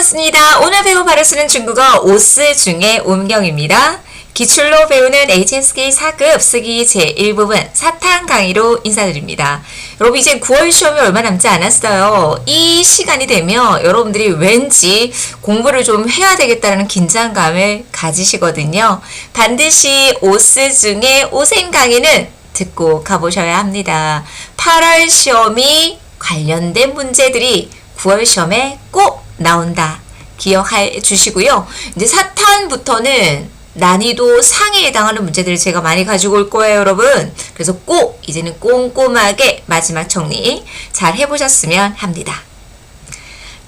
반갑습니다. 오늘 배우 바로 쓰는 중국어 오스 중의 음경입니다. 기출로 배우는 HSK 4급 쓰기 제1부분 사탕 강의로 인사드립니다. 여러분 이제 9월 시험이 얼마 남지 않았어요. 이 시간이 되면 여러분들이 왠지 공부를 좀 해야 되겠다는 긴장감을 가지시거든요. 반드시 오스 중에 오생 강의는 듣고 가보셔야 합니다. 8월 시험이 관련된 문제들이 9월 시험에 꼭 나온다. 기억해 주시고요. 이제 사탄부터는 난이도 상에 해당하는 문제들을 제가 많이 가지고 올 거예요, 여러분. 그래서 꼭 이제는 꼼꼼하게 마지막 정리 잘 해보셨으면 합니다.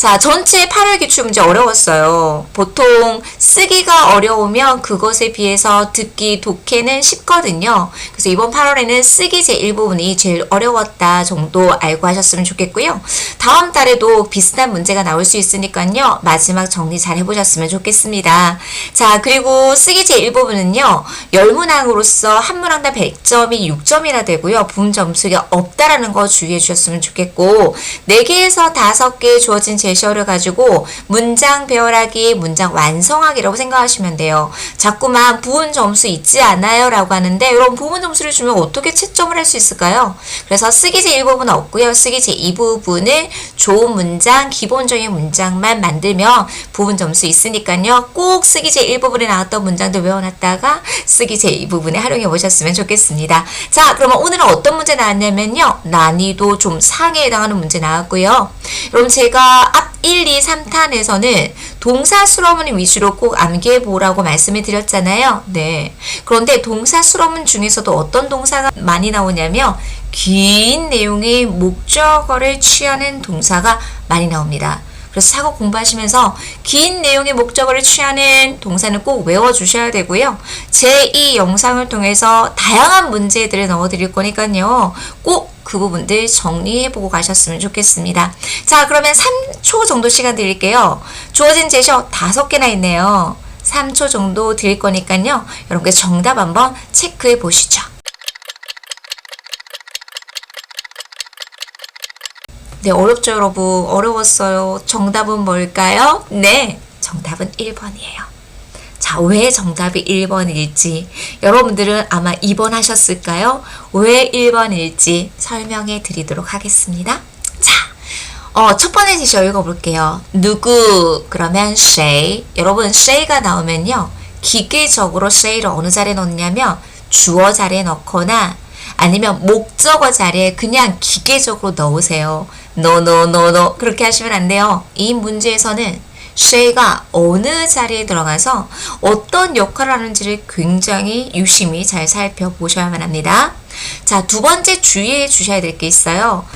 자, 전체 8월 기출 문제 어려웠어요. 보통 쓰기가 어려우면 그것에 비해서 듣기, 독해는 쉽거든요. 그래서 이번 8월에는 쓰기 제1부분이 제일 어려웠다 정도 알고 하셨으면 좋겠고요. 다음 달에도 비슷한 문제가 나올 수 있으니까요. 마지막 정리 잘 해보셨으면 좋겠습니다. 자, 그리고 쓰기 제1부분은요. 열문항으로서 한 문항당 100점이 6점이나 되고요. 부분 점수가 없다라는 거 주의해 주셨으면 좋겠고 4개에서 5개 주어진 제 제시어를 가지고 문장 배열하기, 문장 완성하기라고 생각하시면 돼요. 자꾸만 부분 점수 있지 않아요? 라고 하는데 이런 부분 점수를 주면 어떻게 채점을 할 수 있을까요? 그래서 쓰기 제1부분 없고요. 쓰기 제2부분은 좋은 문장, 기본적인 문장만 만들면 부분 점수 있으니까요. 꼭 쓰기 제1부분에 나왔던 문장도 외워놨다가 쓰기 제2부분에 활용해 보셨으면 좋겠습니다. 자, 그러면 오늘은 어떤 문제 나왔냐면요. 난이도 좀 상에 해당하는 문제 나왔고요. 그럼 제가 앞 1, 2, 3탄에서는 동사 수로문 위주로 꼭 암기해 보라고 말씀을 드렸잖아요. 네. 그런데 동사 수로문 중에서도 어떤 동사가 많이 나오냐면 긴 내용의 목적어를 취하는 동사가 많이 나옵니다. 그래서 사고 공부하시면서 긴 내용의 목적어를 취하는 동사는 꼭 외워주셔야 되고요. 제2 영상을 통해서 다양한 문제들을 넣어드릴 거니까요. 꼭 그 부분들 정리해보고 가셨으면 좋겠습니다. 자, 그러면 3초 정도 시간 드릴게요. 주어진 제시어 5개나 있네요. 3초 정도 드릴 거니까요. 여러분께 정답 한번 체크해 보시죠. 네, 어렵죠, 여러분? 어려웠어요. 정답은 뭘까요? 네, 정답은 1번이에요. 자, 왜 정답이 1번일지 여러분들은 아마 2번 하셨을까요? 왜 1번일지 설명해 드리도록 하겠습니다. 자, 어, 첫 번째 제시어 읽어볼게요. 누구, 그러면 say. 여러분, say가 나오면요. 기계적으로 say를 어느 자리에 넣냐면 주어 자리에 넣거나 아니면 목적어 자리에 그냥 기계적으로 넣으세요. No, no, no, no. 그렇게 하시면 안 돼요. 이 문제에서는 쉐가 어느 자리에 들어가서 어떤 역할을 하는지를 굉장히 유심히 잘 살펴보셔야만 합니다. 자, 두 번째 주의해 주셔야 될 게 있어요.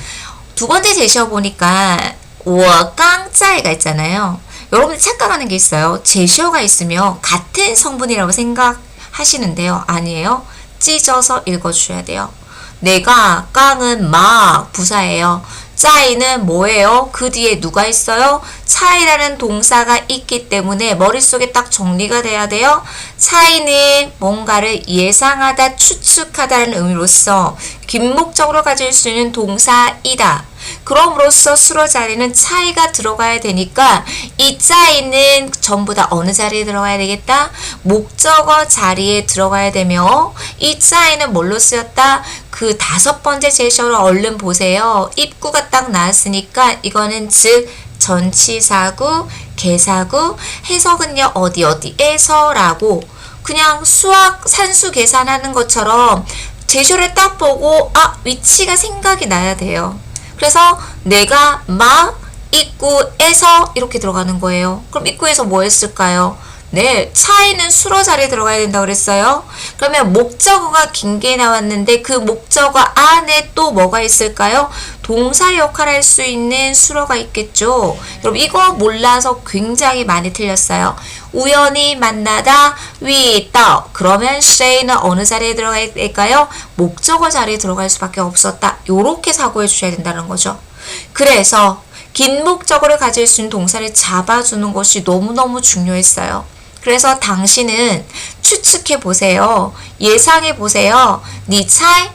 두 번째 제시어 보니까 워깡짜이가 있잖아요. 여러분들 착각하는 게 있어요. 제시어가 있으면 같은 성분이라고 생각하시는데요. 아니에요. 찢어서 읽어주셔야 돼요. 내가 깡은 막 부사예요. 짜이는 뭐예요? 그 뒤에 누가 있어요? 차이라는 동사가 있기 때문에 머릿속에 딱 정리가 돼야 돼요. 차이는 뭔가를 예상하다, 추측하다는 의미로서 긴목적으로 가질 수 있는 동사이다. 그럼으로써 수로 자리는 차이가 들어가야 되니까 이 짜이는 전부 다 어느 자리에 들어가야 되겠다? 목적어 자리에 들어가야 되며 이 짜이는 뭘로 쓰였다? 그 다섯 번째 제시어를 얼른 보세요. 입구가 딱 나왔으니까 이거는 즉 전치사구, 개사구, 해석은요 어디 어디에서라고 그냥 수학 산수 계산하는 것처럼 제시어를 딱 보고 아 위치가 생각이 나야 돼요. 그래서 내가 마 입구에서 이렇게 들어가는 거예요. 그럼 입구에서 뭐 했을까요? 네, 차이는 수로 자리에 들어가야 된다고 그랬어요. 그러면 목적어가 긴 게 나왔는데 그 목적어 안에 또 뭐가 있을까요? 동사 역할을 할 수 있는 수로가 있겠죠. 여러분 이거 몰라서 굉장히 많이 틀렸어요. 우연히 만나다 위 떠. 그러면 say는 어느 자리에 들어가야 될까요? 목적어 자리에 들어갈 수밖에 없었다. 요렇게 사고해 주셔야 된다는 거죠. 그래서 긴 목적어를 가질 수 있는 동사를 잡아주는 것이 너무너무 중요했어요. 그래서 당신은 추측해 보세요. 예상해 보세요. 니 네 차이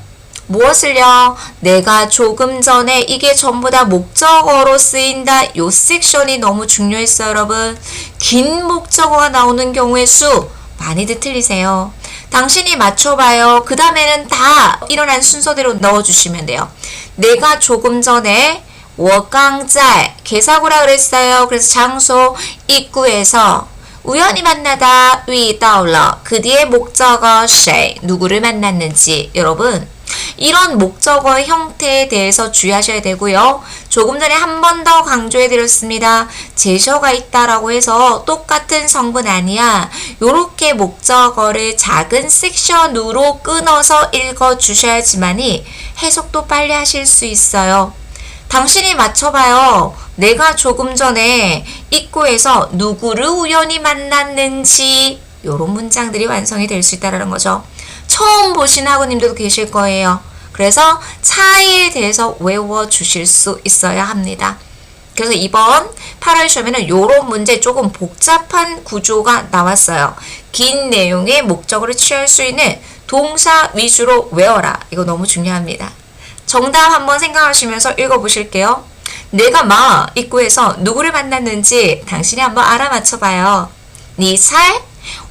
무엇을요? 내가 조금 전에 이게 전부 다 목적어로 쓰인다. 요 섹션이 너무 중요했어요, 여러분. 긴 목적어가 나오는 경우의 수 많이들 틀리세요. 당신이 맞춰봐요. 그 다음에는 다 일어난 순서대로 넣어주시면 돼요. 내가 조금 전에 워깡짤 개사구라 그랬어요. 그래서 장소 입구에서 우연히 만나다 위떠올러 그 뒤에 목적어 쉐 누구를 만났는지 여러분 이런 목적어 형태에 대해서 주의하셔야 되고요. 조금 전에 한 번 더 강조해드렸습니다. 제셔가 있다라고 해서 똑같은 성분 아니야. 요렇게 목적어를 작은 섹션으로 끊어서 읽어주셔야지만이 해석도 빨리 하실 수 있어요. 당신이 맞춰봐요. 내가 조금 전에 입구에서 누구를 우연히 만났는지 요런 문장들이 완성이 될 수 있다는 거죠. 처음 보신 학우님들도 계실 거예요. 그래서 차이에 대해서 외워 주실 수 있어야 합니다. 그래서 이번 8월 시험에는 이런 문제 조금 복잡한 구조가 나왔어요. 긴 내용의 목적으로 취할 수 있는 동사 위주로 외워라. 이거 너무 중요합니다. 정답 한번 생각하시면서 읽어보실게요. 내가 마 입구에서 누구를 만났는지 당신이 한번 알아맞혀 봐요. 你猜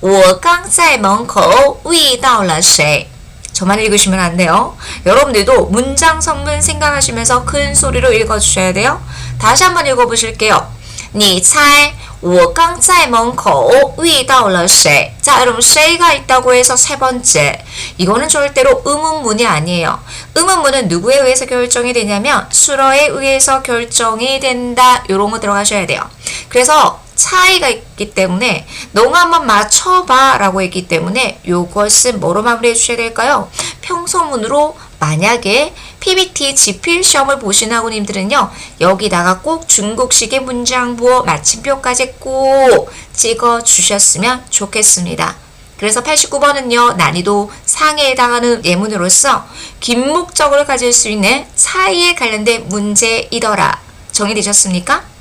我刚在门口遇到了谁? 저만 읽으시면 안 돼요. 여러분들도 문장 성분 생각하시면서 큰 소리로 읽어주셔야 돼요. 다시 한번 읽어보실게요. 你猜 我刚在门口遇到了谁? 자, 여러분, 谁가 있다고 해서 세 번째. 이거는 절대로 의문문이 아니에요. 의문문은 누구에 의해서 결정이 되냐면 수러에 의해서 결정이 된다. 요런 거 들어가셔야 돼요. 그래서 차이가 있기 때문에 너가 한번 맞춰봐 라고 했기 때문에 요것은 뭐로 마무리해 주셔야 될까요? 평소문으로 만약에 PBT 지필 시험을 보신 학우님들은요 여기다가 꼭 중국식의 문장부어 마침표까지 꼭 찍어 주셨으면 좋겠습니다. 그래서 89번은요 난이도 상해에 해당하는 예문으로서 긴 목적을 가질 수 있는 차이에 관련된 문제이더라 정리되셨습니까?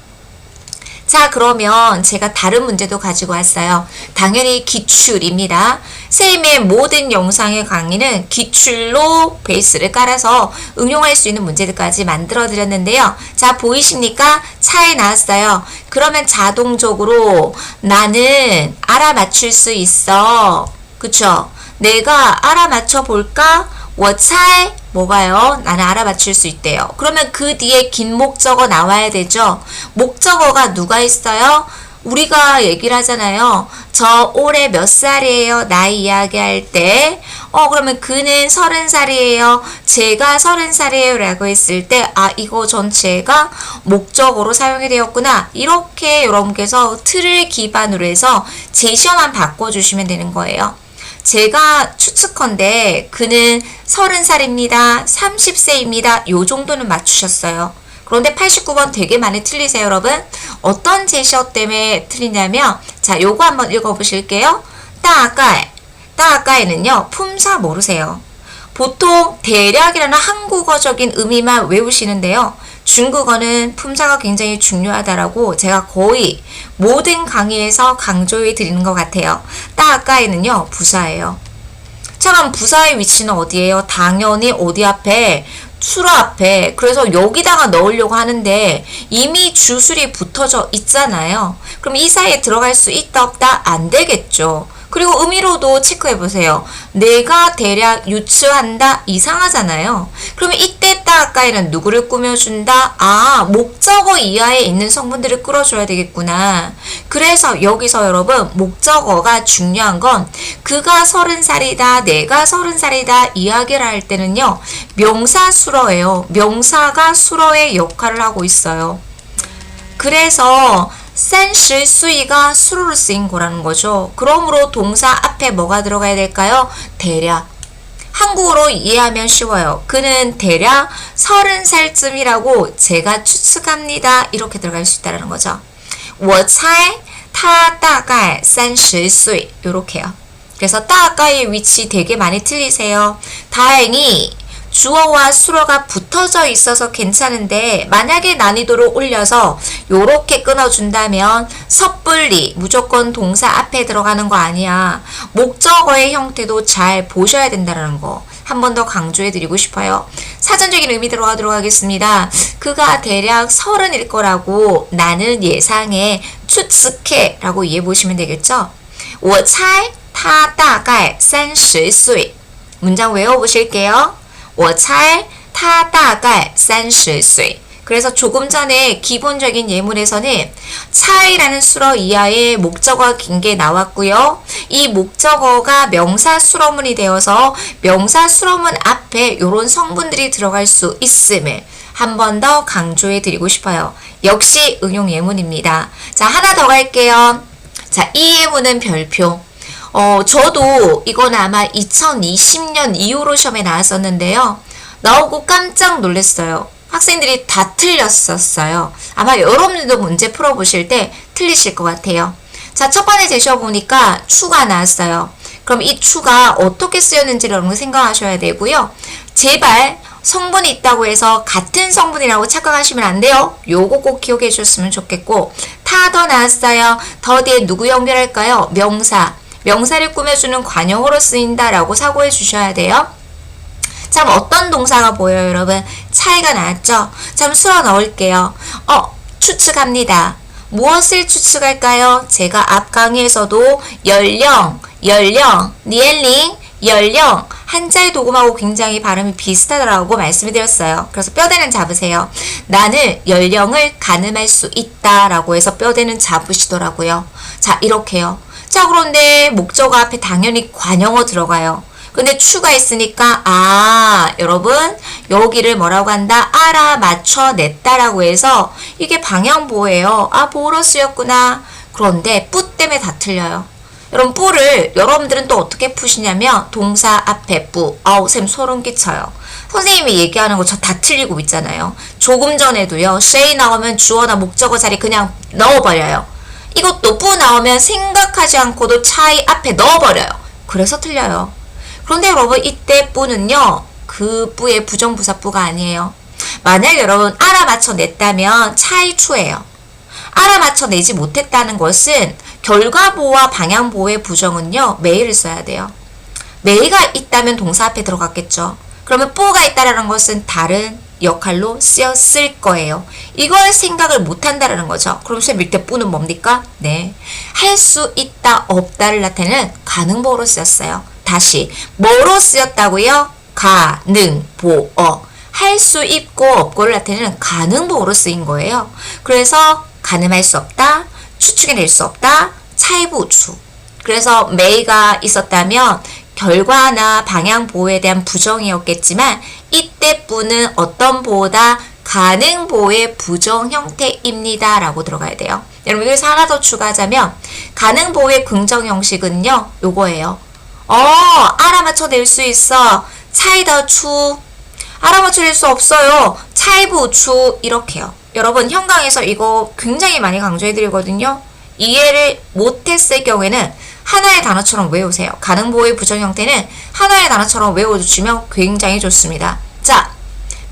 자, 그러면 제가 다른 문제도 가지고 왔어요. 당연히 기출입니다. 쌤의 모든 영상의 강의는 기출로 베이스를 깔아서 응용할 수 있는 문제들까지 만들어 드렸는데요. 자, 보이십니까? 차에 나왔어요. 그러면 자동적으로 나는 알아맞힐 수 있어. 그쵸? 내가 알아맞혀 볼까? 我猜 뭐가요? 나는 알아맞힐 수 있대요. 그러면 그 뒤에 긴 목적어 나와야 되죠. 목적어가 누가 있어요? 우리가 얘기를 하잖아요. 저 올해 몇 살이에요? 나이 이야기할 때. 어, 그러면 그는 서른 살이에요. 제가 서른 살이에요. 라고 했을 때, 아, 이거 전체가 목적어로 사용이 되었구나. 이렇게 여러분께서 틀을 기반으로 해서 제시어만 바꿔주시면 되는 거예요. 제가 추측컨대 그는 30살입니다. 30세입니다. 요 정도는 맞추셨어요. 그런데 89번 되게 많이 틀리세요, 여러분. 어떤 제시어 때문에 틀리냐면 자, 요거 한번 읽어 보실게요. 따가이. 따가이는요. 품사 모르세요. 보통 대략이라는 한국어적인 의미만 외우시는데요. 중국어는 품사가 굉장히 중요하다라고 제가 거의 모든 강의에서 강조해 드리는 것 같아요. 따가이는요, 부사예요. 자, 그럼 부사의 위치는 어디예요? 당연히 어디 앞에? 수로 앞에. 그래서 여기다가 넣으려고 하는데 이미 주술이 붙어져 있잖아요. 그럼 이 사이에 들어갈 수 있다 없다? 안 되겠죠. 그리고 의미로도 체크해 보세요. 내가 대략 유추한다 이상하잖아요. 그러면 이때 따까이는 누구를 꾸며준다? 아 목적어 이하에 있는 성분들을 끌어줘야 되겠구나. 그래서 여기서 여러분 목적어가 중요한 건 그가 서른 살이다 내가 서른 살이다 이야기를 할 때는요 명사 수러예요. 명사가 수러의 역할을 하고 있어요. 그래서 센시 수이가 수로로 쓰인 거라는 거죠. 그러므로 동사 앞에 뭐가 들어가야 될까요? 대략. 한국어로 이해하면 쉬워요. 그는 대략 30살쯤이라고 제가 추측합니다. 이렇게 들어갈 수 있다는 거죠. 我猜他大概30岁 이렇게요. 그래서 따가의 위치 되게 많이 틀리세요. 다행히 주어와 수어가 붙어져 있어서 괜찮은데 만약에 난이도를 올려서 요렇게 끊어준다면 섣불리 무조건 동사 앞에 들어가는 거 아니야. 목적어의 형태도 잘 보셔야 된다는 거. 한 번 더 강조해드리고 싶어요. 사전적인 의미 들어가도록 하겠습니다. 그가 대략 서른일 거라고 나는 예상해 추측해라고 이해해 보시면 되겠죠. 我猜他大概三十岁. 문장 외워보실게요. 我猜他大概三十岁. 그래서 조금 전에 기본적인 예문에서는 차이라는 수러 이하의 목적어가 긴 게 나왔고요. 이 목적어가 명사 수러문이 되어서 명사 수러문 앞에 이런 성분들이 들어갈 수 있음을 한 번 더 강조해 드리고 싶어요. 역시 응용 예문입니다. 자, 하나 더 갈게요. 자, 이 예문은 별표. 어, 저도 이건 아마 2020년 이후로 시험에 나왔었는데요. 나오고 깜짝 놀랐어요. 학생들이 다 틀렸었어요. 아마 여러분들도 문제 풀어보실 때 틀리실 것 같아요. 자, 첫 번째 제시어 보니까 추가 나왔어요. 그럼 이 추가 어떻게 쓰였는지를 여러분 생각하셔야 되고요. 제발 성분이 있다고 해서 같은 성분이라고 착각하시면 안 돼요. 요거 꼭 기억해 주셨으면 좋겠고 타더 나왔어요. 더 뒤에 누구 연결할까요? 명사. 명사를 꾸며주는 관용어로 쓰인다라고 사고해 주셔야 돼요. 참 어떤 동사가 보여요, 여러분? 차이가 나죠? 참 풀어 넣을게요. 어, 추측합니다. 무엇을 추측할까요? 제가 앞 강의에서도 연령, 연령, 니엘링, 연령 한자의 도금하고 굉장히 발음이 비슷하다라고 말씀을 드렸어요. 그래서 뼈대는 잡으세요. 나는 연령을 가늠할 수 있다라고 해서 뼈대는 잡으시더라고요. 자, 이렇게요. 자, 그런데 목적어 앞에 당연히 관용어 들어가요. 근데 추가 있으니까 아 여러분 여기를 뭐라고 한다? 알아맞혀 냈다라고 해서 이게 방향보예요. 아 보러 쓰였구나. 그런데 뿌 때문에 다 틀려요. 여러분 뿌를 여러분들은 또 어떻게 푸시냐면 동사 앞에 뿌 아우 쌤 소름 끼쳐요. 선생님이 얘기하는 거 저 다 틀리고 있잖아요. 조금 전에도요 say 나오면 주어나 목적어 자리 그냥 넣어버려요 이것도 뿌 나오면 생각하지 않고도 차이 앞에 넣어버려요 그래서 틀려요 그런데 여러분 이때 뿌는요. 그 뿌의 부정부사 뿌가 아니에요. 만약 여러분 알아맞혀 냈다면 차이추예요. 알아맞혀 내지 못했다는 것은 결과보호와 방향보호의 부정은요. 메이를 써야 돼요. 메이가 있다면 동사 앞에 들어갔겠죠. 그러면 뿌가 있다라는 것은 다른 역할로 쓰였을 거예요. 이걸 생각을 못한다라는 거죠. 그럼 쌤 밀대 뿌는 뭡니까? 네. 할 수 있다, 없다를 나타내는 가능보호로 쓰였어요. 다시 뭐로 쓰였다고요? 가능 보어 할 수 있고 없고를 나타내는 가능보어로 쓰인 거예요. 그래서 가늠할 수 없다, 추측해낼 수 없다, 차이부추. 그래서 메이가 있었다면 결과나 방향 보호에 대한 부정이었겠지만 이때 뿌는 어떤 보호다? 가능 보호의 부정 형태입니다. 라고 들어가야 돼요. 여러분 여기서 하나 더 추가하자면 가능 보호의 긍정 형식은요. 요거예요. 어, 알아맞혀 낼 수 있어. 차이더 추. 알아맞혀 낼수 없어요. 차이부 추. 이렇게요. 여러분, 현강에서 이거 굉장히 많이 강조해드리거든요. 이해를 못했을 경우에는 하나의 단어처럼 외우세요. 가능보호의 부정 형태는 하나의 단어처럼 외워주시면 굉장히 좋습니다. 자,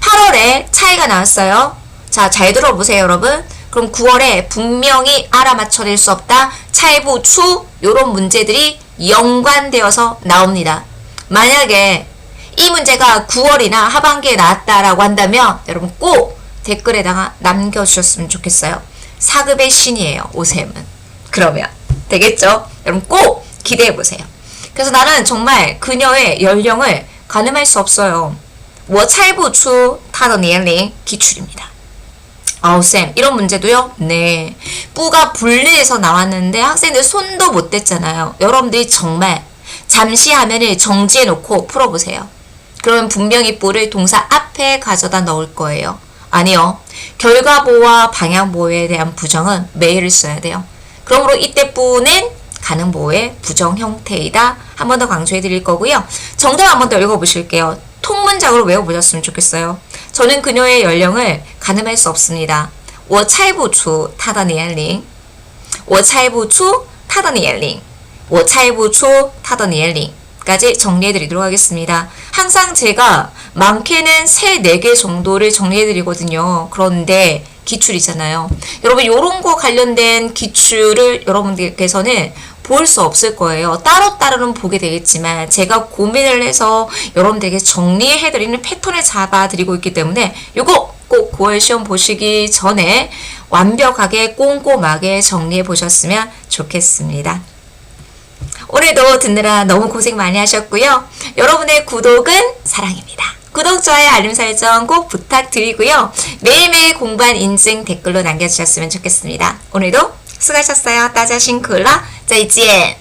8월에 차이가 나왔어요. 자, 잘 들어보세요, 여러분. 그럼 9월에 분명히 알아맞혀낼 수 없다. 차이부 추. 요런 문제들이 연관되어서 나옵니다. 만약에 이 문제가 9월이나 하반기에 나왔다라고 한다면 여러분 꼭 댓글에다가 남겨주셨으면 좋겠어요. 사급의 신이에요. 오샘은. 그러면 되겠죠? 여러분 꼭 기대해보세요. 그래서 나는 정말 그녀의 연령을 가늠할 수 없어요. 我猜不出她的年龄 기출입니다. 아우 쌤 이런 문제도요? 네 뿌가 분리해서 나왔는데 학생들 손도 못 댔잖아요 여러분들이 정말 잠시 화면을 정지해 놓고 풀어보세요 그러면 분명히 뿌를 동사 앞에 가져다 넣을 거예요 아니요 결과보호와 방향보호에 대한 부정은 메일을 써야 돼요 그러므로 이때 뿌는 가능보호의 부정 형태이다 한 번 더 강조해 드릴 거고요 정답 한 번 더 읽어보실게요 통문장으로 외워보셨으면 좋겠어요 저는 그녀의 연령을 가늠할 수 없습니다. 我猜不出他的年龄.我猜不出他的年龄.我猜不出他的年龄. 정리해드리도록 하겠습니다. 항상 제가 많게는 3, 4개 정도를 정리해드리거든요. 그런데 기출이잖아요. 여러분 요런 거 관련된 기출을 여러분들께서는 볼 수 없을 거예요. 따로따로는 보게 되겠지만 제가 고민을 해서 여러분들에게 정리해드리는 패턴을 잡아드리고 있기 때문에 요거 꼭 9월 시험 보시기 전에 완벽하게 꼼꼼하게 정리해 보셨으면 좋겠습니다. 오늘도 듣느라 너무 고생 많이 하셨고요. 여러분의 구독은 사랑입니다. 구독, 좋아요, 알림 설정 꼭 부탁드리고요. 매일매일 공부한 인증 댓글로 남겨주셨으면 좋겠습니다. 오늘도 수고하셨어요. 따자신 콜라, 再见.